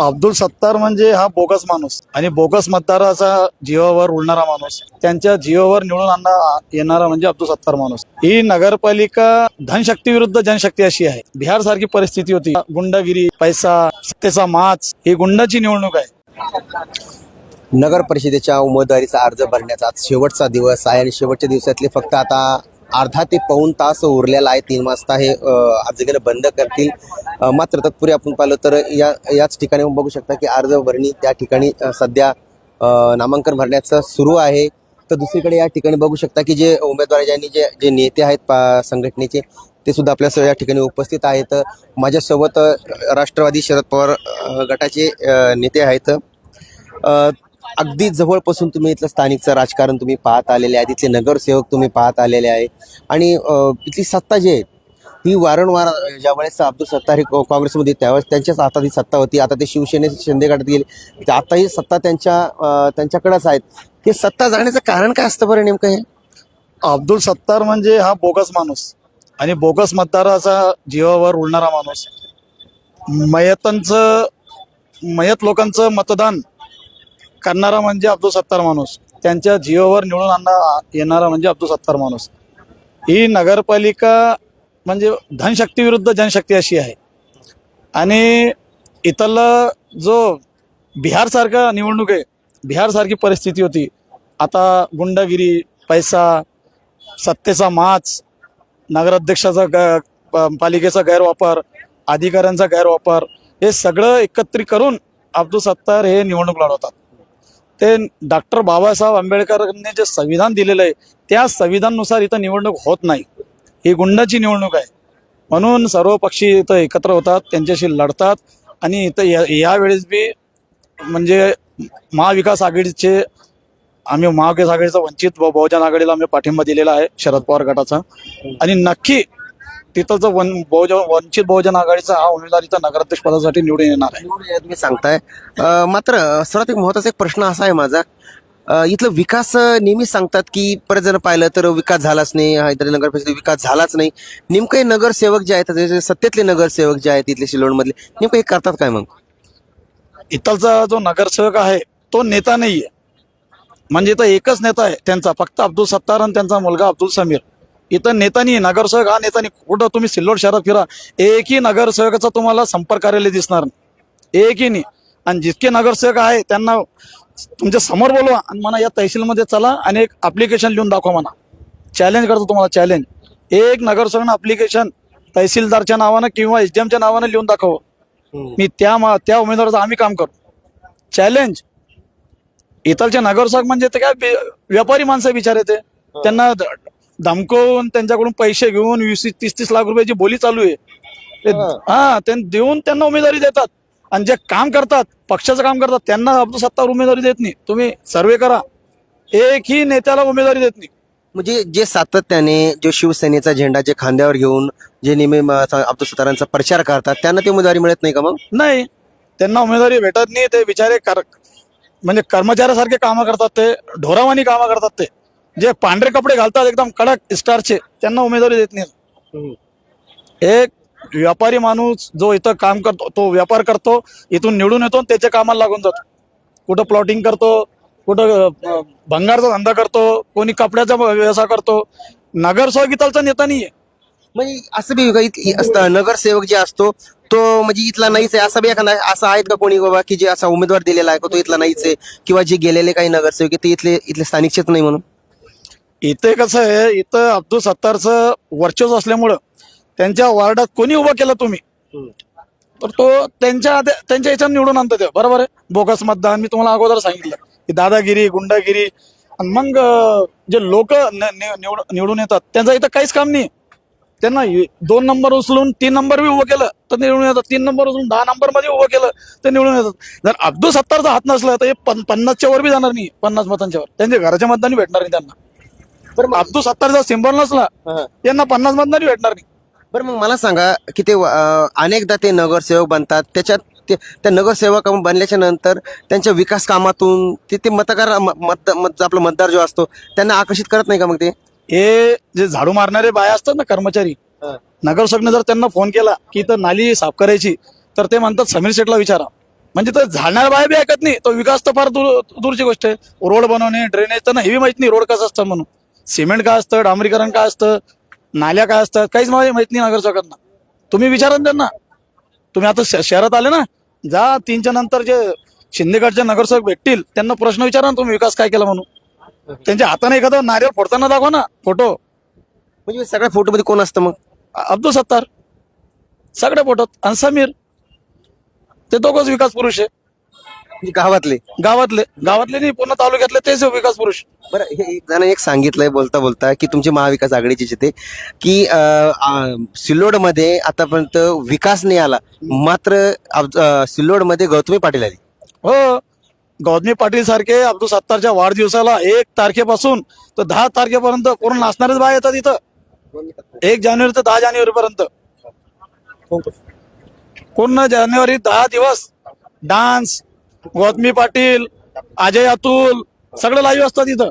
अब्दुल सत्तार म्हणजे हा बोगस माणूस. आणि बोगस मतदाराचा जीवावर उडणारा माणूस. त्यांच्या जीवावर निवडून आणणार येणारा म्हणजे अब्दुल सत्तार माणूस. ही नगरपालिका धनशक्ती विरुद्ध जनशक्ती अशी आहे. बिहार सारखी परिस्थिती होती. गुंडगिरी पैसा सत्तेचा माच ही गुंडाची निवडणूक आहे. नगर परिषदेच्या उमेदवारीचा अर्ज भरण्याचा आज शेवटचा दिवस आहे आणि शेवटच्या दिवसातले फक्त आता अर्धा ते पाऊण तास उरलेला आहे तीन वाजता हे अ, बंद करतील. मात्र तत्पूर्वी आपण पाहिलं तर या याच ठिकाणी बघू शकता की अर्ज भरणी त्या ठिकाणी सध्या नामांकन भरण्याचं सुरू आहे. तर दुसरीकडे या ठिकाणी बघू शकता की जे उमेदवार ज्यांनी जे जे नेते आहेत पा- संघटनेचे ते सुद्धा आपल्या या ठिकाणी उपस्थित आहेत. माझ्यासोबत राष्ट्रवादी शरद पवार गटाचे नेते आहेत. अगदी जवळपासून तुम्ही इथलं स्थानिकचं राजकारण तुम्ही पाहत आलेले आहे. तिथले नगरसेवक तुम्ही पाहत आलेले आहे. आणि तिथली सत्ता जी आहे ती वारंवार ज्यावेळेस अब्दुल सत्तार हे काँग्रेसमध्ये त्यावेळेस त्यांच्याच हातात ही सत्ता होती. आता ते शिवसेने शिंदे गटात गेले. तर आता ही सत्ता त्यांच्या त्यांच्याकडेच आहेत. हे सत्ता जाण्याचं कारण काय असतं बरं नेमकं हे? अब्दुल सत्तार म्हणजे हा बोगस माणूस. आणि बोगस मतदाराचा जीवावर उडणारा माणूस. मयतांचं मयत लोकांचं मतदान करणारा म्हणजे अब्दुल सत्तार माणूस. त्यांच्या जीवावर निवडून आणणार येणारा म्हणजे अब्दुल सत्तार माणूस. ही नगरपालिका म्हणजे धनशक्ती विरुद्ध जनशक्ती अशी आहे. आणि इथलं जो बिहारसारखा निवडणूक आहे बिहारसारखी परिस्थिती होती. आता गुंडगिरी पैसा सत्तेचा माच नगराध्यक्षाचा ग प- पालिकेचा गैरवापर अधिकाऱ्यांचा गैरवापर हे सगळं एकत्रित करून अब्दुल सत्तार हे निवडणूक लढवतात. ते डॉक्टर बाबासाहेब आंबेडकरांनी जे संविधान दिलेलं आहे त्या संविधानानुसार इथं निवडणूक होत नाही. ही गुंडाची निवडणूक आहे. म्हणून सर्व पक्षी इथं एकत्र होतात त्यांच्याशी लढतात आणि इथं या यावेळेस बी म्हणजे महाविकास आघाडीचे आम्ही महाविकास आघाडीचा वंचित बहुजन आघाडीला आम्ही पाठिंबा दिलेला आहे शरद पवार गटाचा. आणि नक्की तिथं जो वन बहुजन वंचित बहुजन आघाडीचा हा उमेदवार इथं नगराध्यक्ष पदासाठी निवडून येणार आहे. निवडून तुम्ही सांगताय. अ, मात्र सर्वात एक महत्त्वाचा एक प्रश्न असा आहे माझा. अ, इथलं विकास अ, नेहमीच सांगतात की परत जर पाहिलं तर विकास झालाच नाही हा इथले नगर परिषद विकास झालाच नाही. नेमकं हे नगरसेवक जे आहेत जे सत्तेतले नगरसेवक जे आहेत इथले शिलोडमधले नेमकं हे करतात काय मग? इथलचा जो नगरसेवक आहे तो नेता नाहीये. म्हणजे इथं एकच नेता आहे त्यांचा फक्त अब्दुल सत्तार आणि त्यांचा मुलगा अब्दुल समीर. इथं नेता नाही नगरसेवक हा नेता नाही कुठं तुम्ही सिल्लोड शहरात फिरा एकही नगरसेवकाचा तुम्हाला संपर्क कार्यालय दिसणार एकही नाही. आणि जितके नगरसेवक आहे त्यांना तुमच्यासमोर बोलवा आणि म्हणा या तहसीलमध्ये चला आणि एक अप्लिकेशन लिहून दाखवा म्हणा. चॅलेंज करतो तुम्हाला चॅलेंज एक नगरसेवक अप्लिकेशन तहसीलदारच्या नावानं किंवा एस डी एमच्या नावानं लिहून दाखव. मी त्या त्या उमेदवाराचं आम्ही काम करू. चॅलेंज इथलचे नगरसेवक म्हणजे ते काय व्यापारी माणसं बिचारे ते. त्यांना धमकवून त्यांच्याकडून पैसे घेऊन वीस तीस तीस लाख रुपयाची बोली चालू आहे. ते- हा. त्यांना देऊन त्यांना उमेदवारी देतात. आणि जे काम करतात पक्षाचं काम करतात त्यांना सत्तार उमेदवारी देत नाही. तुम्ही सर्वे करा. एकही नेत्याला उमेदवारी देत नाही. म्हणजे जे सातत्याने जो शिवसेनेचा झेंडा जे खांद्यावर घेऊन जे नेहमी अब्दुल सत्तारांचा प्रचार करतात त्यांना ते उमेदवारी मिळत नाही का मग? नाही. त्यांना उमेदवारी भेटत नाही. ते बिचारे कर म्हणजे कर्मचाऱ्यासारखे कामं करतात ते ढोरावानी कामं करतात ते. जे पांढरे कपडे घालतात एकदम कडक स्टारचे त्यांना उमेदवारी देत नाही. एक व्यापारी माणूस जो इथं काम करतो तो व्यापार करतो इथून निवडून येतो त्याच्या कामाला लागून जातो. कुठं प्लॉटिंग करतो कुठं भंगारचा धंदा करतो कोणी कपड्याचा व्यवसाय करतो. नगरसेवक इथलचा नेता नाहीये. म्हणजे असं बी काही असतं नगरसेवक जे असतो तो म्हणजे इथला नाहीच आहे. असं बी एखादा असं आहेत का कोणी बाबा की जे असा उमेदवार दिलेला आहे तो इथला नाहीच आहे? किंवा जे गेलेले काही नगरसेवक ते इथले इथले स्थानिकचेच नाही म्हणून? इथे कसं आहे इथं अब्दुल सत्तारचं वर्चस्व असल्यामुळं त्यांच्या वार्डात कोणी उभं केलं तुम्ही? तर तो त्यांच्या त्यांच्या याच्यात निवडून आणतो ते. बरोबर आहे? बोगस मतदान मी तुम्हाला अगोदर सांगितलं. की दादागिरी गुंडागिरी आणि मग जे लोक निवडून येतात त्यांचं इथं काहीच काम नाही. त्यांना दोन नंबर उचलून तीन नंबर बी उभं केलं तर निवडून येतात. तीन नंबर उचलून दहा नंबरमध्ये उभं केलं तर निवडून येतात. जर अब्दुल सत्तारचा हात नसला तर हे पन- पन्नासच्या वर बी जाणार नाही पन्नास मतांच्या वर. त्यांच्या घराच्या मतदानी भेटणार नाही त्यांना. बरं मग अब्दुल सत्तारचा सिंबल नसला हा. यांना पन्नास मतदानी भेटणार नाही बरं मग मला सांगा की ते अं, अनेकदा ते नगरसेवक बनतात त्याच्यात ते त्या नगरसेवक बनल्याच्या नंतर त्यांच्या विकास कामातून ते ते मतदार म- मत मत आपला मतदार जो असतो त्यांना आकर्षित करत नाही का मग ते? हे जे झाडू मारणारे बाया असतात ना कर्मचारी नगरसेवकने जर त्यांना फोन केला की इथं नाली साफ करायची तर ते म्हणतात समीर शेठला विचारा. म्हणजे तर झाडणार बाय बी ऐकत नाही तो विकास तर फार दूर दूरची गोष्ट आहे. रोड बनवणे ड्रेनेज तर हे माहीत नाही रोड कसं असतं म्हणून. सिमेंट काय असतं डांबरीकरण काय असतं नाल्या काय असतात काहीच मला माहीत नाही नगरसेवकांना. तुम्ही विचारा ना त्यांना. तुम्ही आता शहरात आले ना जा तीनच्या नंतर जे शिंदेगडचे नगरसेवक भेटतील त्यांना प्रश्न विचारा ना तुम्ही विकास काय केला म्हणून. त्यांच्या हाताने एखादा नारियल फोडताना दाखवा ना फोटो. म्हणजे सगळ्या फोटोमध्ये कोण असतं मग? अब्दुल सत्तार. सगळ्या फोटोत. आणि समीर. ते दोघंच विकास पुरुष आहे. म्हणजे गावातले. गावातले गावातले नाही पूर्ण तालुक्यातले तेच विकास पुरुष. बरं हे एक जण एक सांगितलंय बोलता बोलता की तुमचे महाविकास आघाडीचे जिथे की सिल्लोडमध्ये आतापर्यंत विकास नाही आला. मात्र सिल्लोडमध्ये गौतमी पाटील आली. हो. गौतमी पाटील सारखे अब्दुल सत्तारच्या वाढदिवसाला एक तारखेपासून तर दहा तारखेपर्यंत पूर्ण नाचणारेच बाय येतात इथं. एक जानेवारी ते दहा जानेवारी पर्यंत पूर्ण जानेवारी दहा दिवस. डान्स गौतमी पाटील अजय अतुल सगळे लाईव्ह असतात इथं.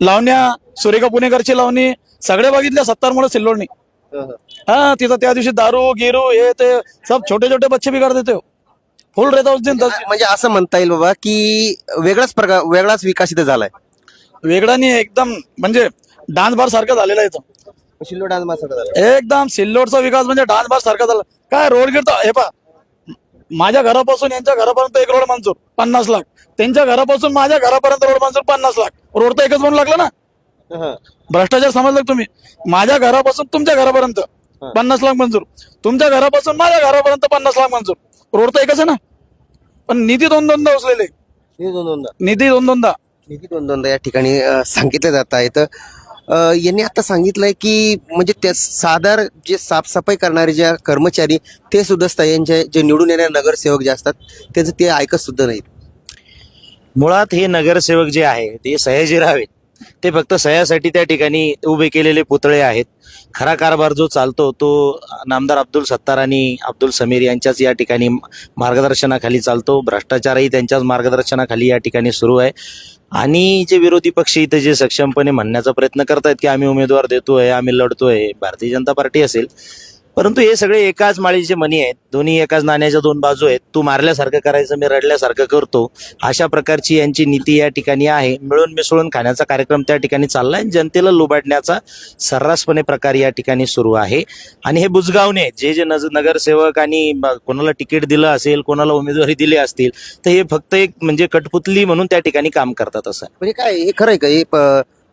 लावण्या सुरेखा पुणेकरची लावणी सगळे बघितले सत्तारमुळे सिल्लोडनी. हा तिथं त्या दिवशी दारू गिरू हे ते सब छोटे छोटे बच्चे बिगाड़ देते हो फुल रहता उस दिन दस म्हणजे असं म्हणता येईल बाबा की वेगळाच प्रकार वेगळाच विकास इथे झालाय. वेगळा नाही एकदम म्हणजे डान्स बार सारखं झालेला आहे इथं. सिल्लोड डान्स मास्टर झाला. एकदम सिल्लोडचा विकास म्हणजे डान्स बार सारखा झाला. काय रोड गिरता हे पा माझ्या घरापासून यांच्या घरापर्यंत एक रोड मंजूर पन्नास लाख. त्यांच्या घरापासून माझ्या घरापर्यंत रोड मंजूर पन्नास लाख. रोड तर एकच म्हणून लागला ना? भ्रष्टाचार समजलं तुम्ही? माझ्या घरापासून तुमच्या घरापर्यंत पन्नास लाख मंजूर. तुमच्या घरापासून माझ्या घरापर्यंत पन्नास लाख मंजूर. रोड तर एकच आहे ना? पण निधी दोन दोनदा उचलेले. दोन दोनदा. निधी दोन दोनदा. निधी दोन दोनदा या ठिकाणी सांगितलं जात आहे तर अ, यांनी आता सांगितलंय की म्हणजे त्या साधार जे साफसफाई करणारे ज्या कर्मचारी ते सुद्धा स्थायींचे जे निवडून येणारे नगरसेवक जे असतात त्याचं ते ऐकत सुद्धा नाहीत. मुळात हे नगरसेवक जे आहे ते सयाजीराव आहेत ते फक्त सह्यासाठी त्या ठिकाणी उभे केलेले पुतळे आहेत. खरा कारभार जो चालतो तो नामदार अब्दुल सत्तार आणि अब्दुल समीर यांच्याच या ठिकाणी मार्गदर्शनाखाली चालतो. भ्रष्टाचारही त्यांच्याच मार्गदर्शनाखाली या ठिकाणी सुरू आहे. आणि जे विरोधी पक्ष इथे जे सक्षमपणे म्हणण्याचा प्रयत्न करतायत की आम्ही उमेदवार देतोय आम्ही लढतोय भारतीय जनता पार्टी असेल परंतु हे सगळे एकाच माळीचे मनी आहेत. दोन्ही एकाच नाण्याच्या दोन बाजू आहेत. तू मारल्यासारखं करायचं मी रडल्यासारखं करतो. अशा प्रकारची यांची नीती या ठिकाणी आहे. मिळून मिसळून खाण्याचा कार्यक्रम त्या ठिकाणी चाललाय. जनतेला लुबाडण्याचा सर्रासपणे प्रकार या ठिकाणी सुरू आहे. आणि हे बुजगावणे जे जे नज नगरसेवक आणि कोणाला तिकीट दिलं असेल कोणाला उमेदवारी दिली असतील तर हे फक्त एक म्हणजे कठपुतली म्हणून त्या ठिकाणी काम करतात असं. म्हणजे काय हे खरं का? हे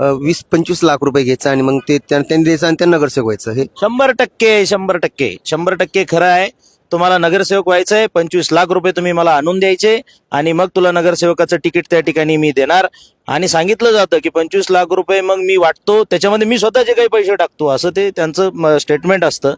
वीस पंचवीस लाख रुपये घ्यायचं आणि मग ते त्या- त्यांनी द्यायचं आणि त्यांना नगरसेवक व्हायचं. हे शंभर टक्के शंभर टक्के. शंभर टक्के खरं आहे. तुम्हाला नगरसेवक व्हायचंय पंचवीस लाख रुपये तुम्ही मला आणून द्यायचे आणि मग तुला नगरसेवकाचं तिकीट त्या ठिकाणी मी देणार. आणि सांगितलं जातं की पंचवीस लाख रुपये मग मी वाटतो त्याच्यामध्ये मी स्वतःचे काही पैसे टाकतो असं ते त्यांचं स्टेटमेंट असतं.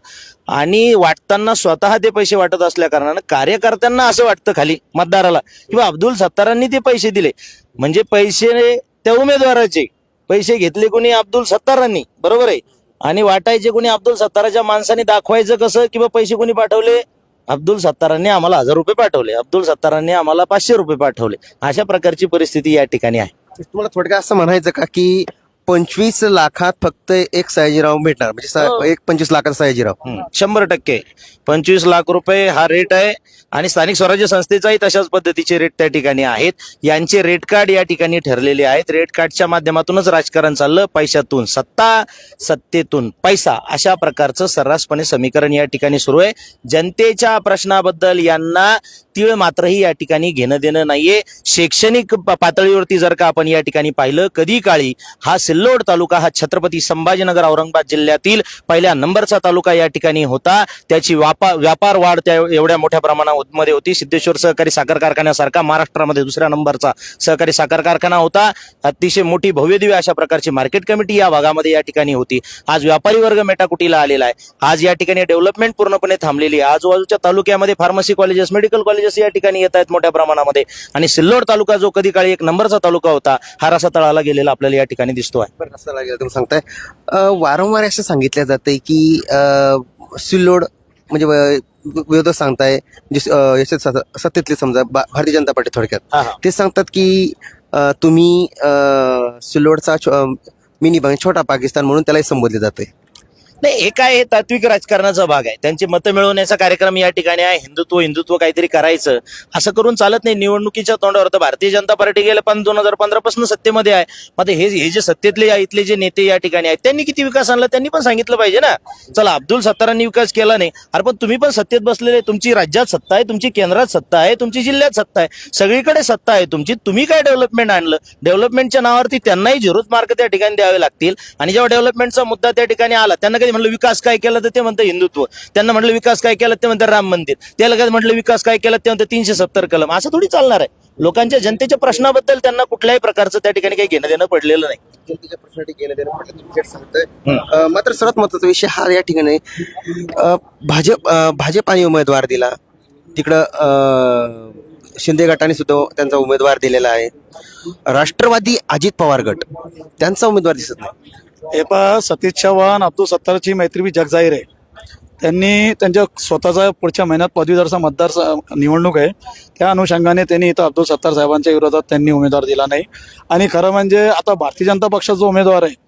आणि वाटताना स्वतः ते पैसे वाटत असल्या कारणानं कार्यकर्त्यांना असं वाटतं खाली मतदाराला. किंवा अब्दुल सत्तारांनी ते पैसे दिले. म्हणजे पैसे त्या उमेदवाराचे. पैसे घेतले कोणी अब्दुल सत्तारांनी बरोबर आहे? आणि वाटायचे कोणी अब्दुल सत्ताराच्या माणसाने दाखवायचं कसं किंवा पैसे कोणी पाठवले? अब्दुल सत्तारांनी आम्हाला हजार रुपये पाठवले. अब्दुल सत्तारांनी आम्हाला पाचशे रुपये पाठवले. अशा प्रकारची परिस्थिती या ठिकाणी आहे. तुम्हाला थोडक्यात असं म्हणायचं का की पंचवीस लाखात फक्त एक सयाजीराव भेटणार. म्हणजे हो. स- एक पंचवीस लाखाचा सयाजीराव. शंभर टक्के. पंचवीस लाख रुपये हा रेट आहे. आणि स्थानिक स्वराज्य संस्थेचाही तशाच पद्धतीचे रेट त्या ठिकाणी आहेत. यांचे रेट कार्ड या ठिकाणी ठरलेले आहेत. रेट कार्डच्या माध्यमातूनच राजकारण चाललं. पैशातून सत्ता सत्तेतून पैसा अशा प्रकारचं सर्रासपणे समीकरण या ठिकाणी सुरू आहे. जनतेच्या प्रश्नाबद्दल यांना तीळ मात्रही या ठिकाणी घेणं देणं नाहीये. शैक्षणिक प- पातळीवरती जर का आपण या ठिकाणी पाहिलं कधी काळी हा सिल्लोड तालुका हा छत्रपती संभाजीनगर औरंगाबाद जिल्ह्यातील पहिल्या नंबरचा तालुका या ठिकाणी होता. त्याची व्यापार व्यापार वाढ त्या एवढ्या मोठ्या प्रमाणामध्ये होती. सिद्धेश्वर सहकारी साखर कारखान्यासारखा महाराष्ट्रामध्ये दुसऱ्या नंबरचा सहकारी साखर कारखाना होता. अतिशय मोठी भव्यदिव्य अशा प्रकारची मार्केट कमिटी या भागामध्ये या ठिकाणी होती. आज व्यापारी वर्ग मेटाकुटीला आलेला आहे. आज या ठिकाणी डेव्हलपमेंट पूर्णपणे थांबलेली आहे. आजूबाजूच्या तालुक्यामध्ये फार्मसी कॉलेजेस मेडिकल कॉलेजेस या ठिकाणी येत आहेत मोठ्या प्रमाणामध्ये. आणि सिल्लोड तालुका जो कधी काळी एक नंबरचा तालुका होता हा रसा तळाला गेलेला आपल्याला या ठिकाणी दिसतो आहे बरं असं लागेल तुम्ही सांगताय. अ, वारंवार असं सांगितलं जातंय की अ, सिल्लोड म्हणजे व- विरोधक सांगताय म्हणजे अ, याच्यात सत- सत्तेतले समजा बा- भारतीय जनता पार्टी थोडक्यात. ते सांगतात की अ, तुम्ही अ, सिल्लोडचा मिनी छोटा पाकिस्तान म्हणून त्यालाही संबोधले जाते नाही हे काय तात्विक राजकारणाचा भाग आहे. त्यांची मतं मिळवण्याचा कार्यक्रम या ठिकाणी आहे. हिंदुत्व हिंदुत्व काहीतरी करायचं. असं करून चालत नाही. निवडणुकीच्या तोंडावर तर भारतीय जनता पार्टी गेल्या पण दोन हजार पंधरापासून सत्तेमध्ये आहे. मग हे हे जे सत्तेतले इथले जे नेते या ठिकाणी आहेत त्यांनी किती विकास आणला? त्यांनी पण सांगितलं पाहिजे ना. चला अब्दुल सत्तारांनी विकास केला नाही. अरे पण तुम्ही पण सत्तेत बसलेले तुमची राज्यात सत्ता आहे तुमची केंद्रात सत्ता आहे तुमची जिल्ह्यात सत्ता आहे. सगळीकडे सत्ता आहे तुमची. तुम्ही काय डेव्हलपमेंट आणलं? डेव्हलपमेंटच्या नावावरती त्यांनाही झिरोच मार्क त्या ठिकाणी द्यावे लागतील. आणि जेव्हा डेव्हलपमेंटचा मुद्दा त्या ठिकाणी आला त्यांना कधी म्हटलं विकास काय केला तर ते म्हणतं हिंदुत्व. त्यांना म्हटलं विकास काय केला ते म्हणतात राम मंदिर. त्याला कधी म्हटलं विकास काय केला ते म्हणतं तीनशे सत्तर कलम. असं थोडी चालणार आहे. लोकांच्या जनतेच्या प्रश्नाबद्दल त्यांना कुठल्याही प्रकारचं त्या ठिकाणी काही घेणं देणं पडलेलं नाही. जनतेच्या प्रश्नासाठी देणं पडलं मात्र सर्वात महत्त्वाचा विषय हा या ठिकाणी भाजप अं, भाजप आणि उमेदवार दिला. तिकडं अं, शिंदे गटाने सुद्धा त्यांचा उमेदवार दिलेला आहे. राष्ट्रवादी अजित पवार गट त्यांचा उमेदवार दिसत नाही. हे पहा सतीश चव्हाण अब्दुल सत्तारची मैत्री बी जगजाहीर आहे. त्यांनी त्यांच्या स्वतःचा पुढच्या महिन्यात पदवीधरचा मतदार निवडणूक आहे. त्या अनुषंगाने त्यांनी इथं अब्दुल सत्तार साहेबांच्या विरोधात त्यांनी उमेदवार दिला नाही. आणि खरं म्हणजे आता भारतीय जनता पक्षाचा जो उमेदवार आहे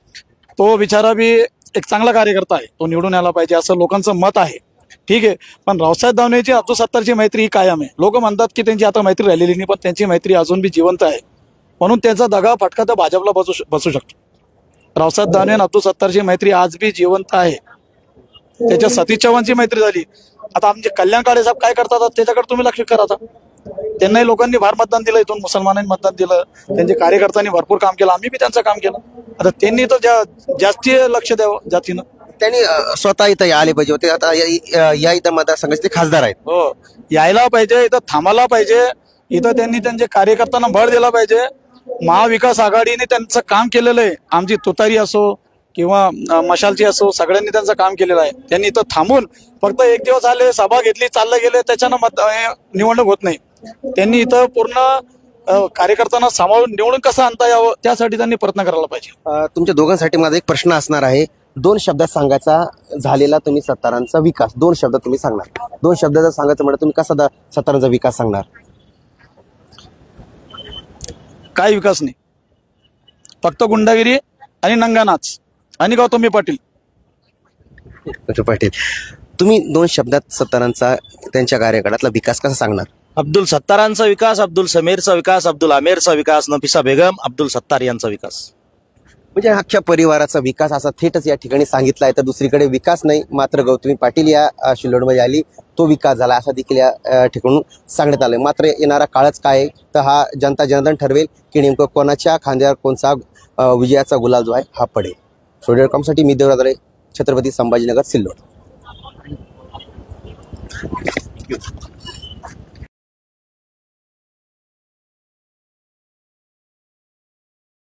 तो बिचारा बी एक चांगला कार्यकर्ता आहे. तो निवडून यायला पाहिजे असं लोकांचं मत आहे. ठीक आहे पण रावसाहेब दानवेची अब्दुल सत्तारची मैत्री ही कायम आहे. लोक म्हणतात की त्यांची आता मैत्री राहिलेली नाही पण त्यांची मैत्री अजून बी जिवंत आहे. म्हणून त्यांचा दगा फटका तर भाजपला बसू बसू शकतो. रावसाहेब दानवे आणि अब्दुल सत्तारची मैत्री आज बी जिवंत आहे. त्याच्या सतीश चव्हाणची मैत्री झाली. आता आमचे कल्याण काळे साहेब काय करतात? त्याच्याकडे तुम्ही लक्ष करा आता. त्यांनाही लोकांनी फार मतदान दिलं इथून मुसलमानांनी मतदान दिलं. त्यांच्या कार्यकर्त्यांनी भरपूर काम केलं. आम्ही बी त्यांचं काम केलं. आता त्यांनी तर जा- जास्ती लक्ष द्यावं जातीनं. त्यांनी स्वतः इथं आले पाहिजे होते. आता या- या इथं मतदारसंघाचे ते खासदार आहेत. हो. यायला पाहिजे इथं थांबायला पाहिजे. इथं त्यांनी त्यांच्या कार्यकर्त्यांना भर दिला पाहिजे. महाविकास आघाडीने त्यांचं काम केलेलं आहे. आमची तुतारी असो किंवा मशालची असो सगळ्यांनी त्यांचं काम केलेलं आहे. त्यांनी इथं थांबून फक्त एक दिवस आले सभा घेतली चाललं गेले त्याच्यानं मत निवडणूक होत नाही. त्यांनी इथं पूर्ण कार्यकर्त्यांना सांभाळून निवडून कसं आणता यावं त्यासाठी त्यांनी प्रयत्न करायला पाहिजे. तुमच्या दोघांसाठी माझा एक प्रश्न असणार आहे. दोन शब्दात सांगायचा झालेला तुम्ही सत्तारांचा विकास. दोन शब्दात तुम्ही सांगणार. दोन शब्दात सांगायचं म्हणजे तुम्ही कसा सत्तारांचा विकास सांगणार? काय विकास नाही. फक्त गुंडागिरी आणि नंगानाच. आणि गौतमी पाटील. डॉक्टर पाटील तुम्ही दोन शब्दात सत्तारांचा त्यांच्या कार्यकाळातला विकास कसा सांगणार? अब्दुल सत्तारांचा विकास अब्दुल समीरचा विकास अब्दुल आमेरचा विकास नफिसा बेगम अब्दुल सत्तार यांचा विकास. म्हणजे अख्ख्या परिवाराचा विकास असा थेटच या ठिकाणी सांगितला आहे. तर दुसरीकडे विकास नाही मात्र गौतमी पाटील या शिल्लोडमध्ये आली. तो विकास झाला असा देखील या ठिकाणून सांगण्यात आलं मात्र येणारा काळच काय आहे? तर हा जनता जनार्दन ठरवेल की नेमकं कोणाच्या खांद्यावर कोणचा विजयाचा गुलाल जो आहे हा पडेल. स्टुडिओ कॉमसाठी मी देवराज छत्रपती संभाजीनगर सिल्लोड.